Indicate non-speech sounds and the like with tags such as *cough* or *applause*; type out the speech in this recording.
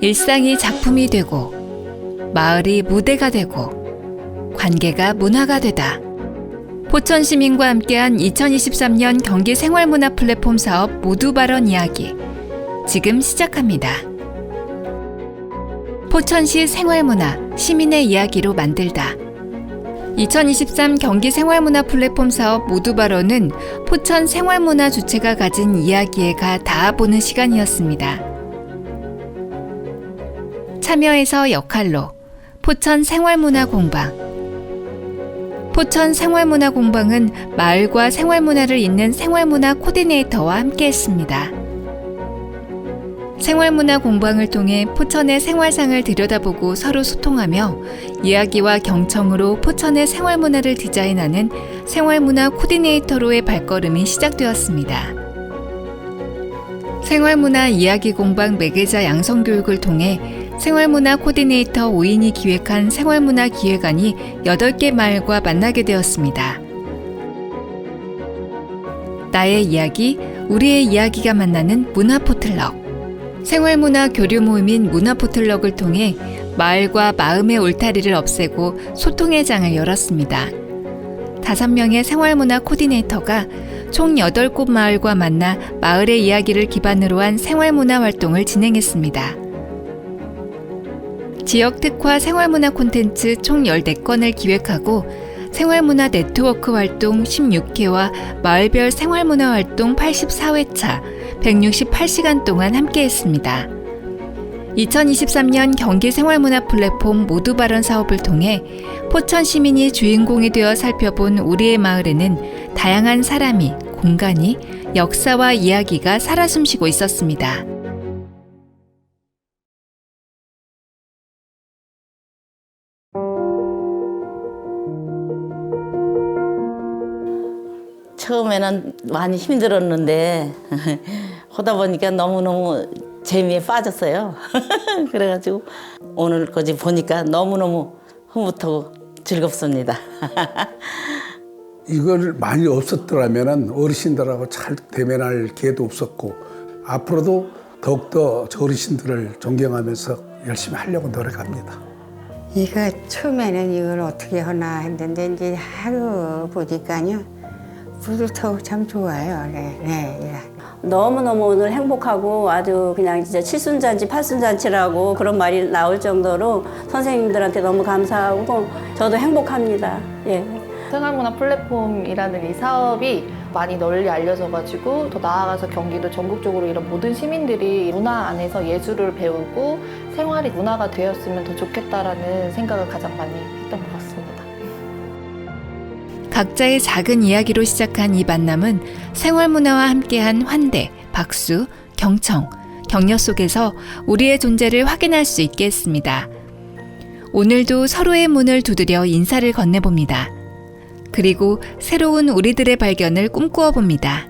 일상이 작품이 되고 마을이 무대가 되고 관계가 문화가 되다. 포천 시민과 함께한 2023년 경기 생활문화 플랫폼 사업 모두 발언 이야기 지금 시작합니다. 포천시 생활문화 시민의 이야기로 만들다. 2023 경기 생활문화 플랫폼 사업 모두 발언은 포천 생활문화 주체가 가진 이야기에 가 닿아보는 시간이었습니다. 참여해서 역할로 포천 생활문화 공방 포천 생활문화 공방은 마을과 생활문화를 잇는 생활문화 코디네이터와 함께했습니다. 생활문화 공방을 통해 포천의 생활상을 들여다보고 서로 소통하며 이야기와 경청으로 포천의 생활문화를 디자인하는 생활문화 코디네이터로의 발걸음이 시작되었습니다. 생활문화 이야기 공방 매개자 양성 교육을 통해 생활문화 코디네이터 5인이 기획한 생활문화 기획안이 8개 마을과 만나게 되었습니다. 나의 이야기, 우리의 이야기가 만나는 문화 포틀럭. 생활문화 교류 모임인 문화 포틀럭을 통해 마을과 마음의 울타리를 없애고 소통의 장을 열었습니다. 다섯 명의 생활문화 코디네이터가 총 8곳 마을과 만나 마을의 이야기를 기반으로 한 생활문화 활동을 진행했습니다. 지역 특화 생활문화 콘텐츠 총 14건을 기획하고 생활문화 네트워크 활동 16회와 마을별 생활문화 활동 84회차 168시간 동안 함께했습니다. 2023년 경기 생활문화 플랫폼 모두 발언 사업을 통해 포천 시민이 주인공이 되어 살펴본 우리의 마을에는 다양한 사람이, 공간이, 역사와 이야기가 살아 숨쉬고 있었습니다. 처음에는 많이 힘들었는데 *laughs* 하다 보니까 너무너무 재미에 빠졌어요. *laughs* 그래가지고 오늘까지 보니까 너무너무 흐뭇하고 즐겁습니다. *laughs* 이걸 많이 없었더라면 어르신들하고 잘 대면할 기회도 없었고 앞으로도 더욱더 저 어르신들을 존경하면서 열심히 하려고 노력합니다. 이거 처음에는 이걸 어떻게 하나 했는데 이제 하루 보니까요 뿌듯하고 참 좋아요. 네, 네. 예. 너무너무 오늘 행복하고 아주 그냥 진짜 칠순잔치, 팔순잔치라고 그런 말이 나올 정도로 선생님들한테 너무 감사하고 저도 행복합니다. 예. 생활문화 플랫폼이라는 이 사업이 많이 널리 알려져가지고 더 나아가서 경기도 전국적으로 이런 모든 시민들이 문화 안에서 예술을 배우고 생활이 문화가 되었으면 더 좋겠다라는 생각을 가장 많이 했던 것 같습니다. 각자의 작은 이야기로 시작한 이 만남은 생활문화와 함께한 환대, 박수, 경청, 격려 속에서 우리의 존재를 확인할 수 있게 했습니다. 오늘도 서로의 문을 두드려 인사를 건네봅니다. 그리고 새로운 우리들의 발견을 꿈꾸어 봅니다.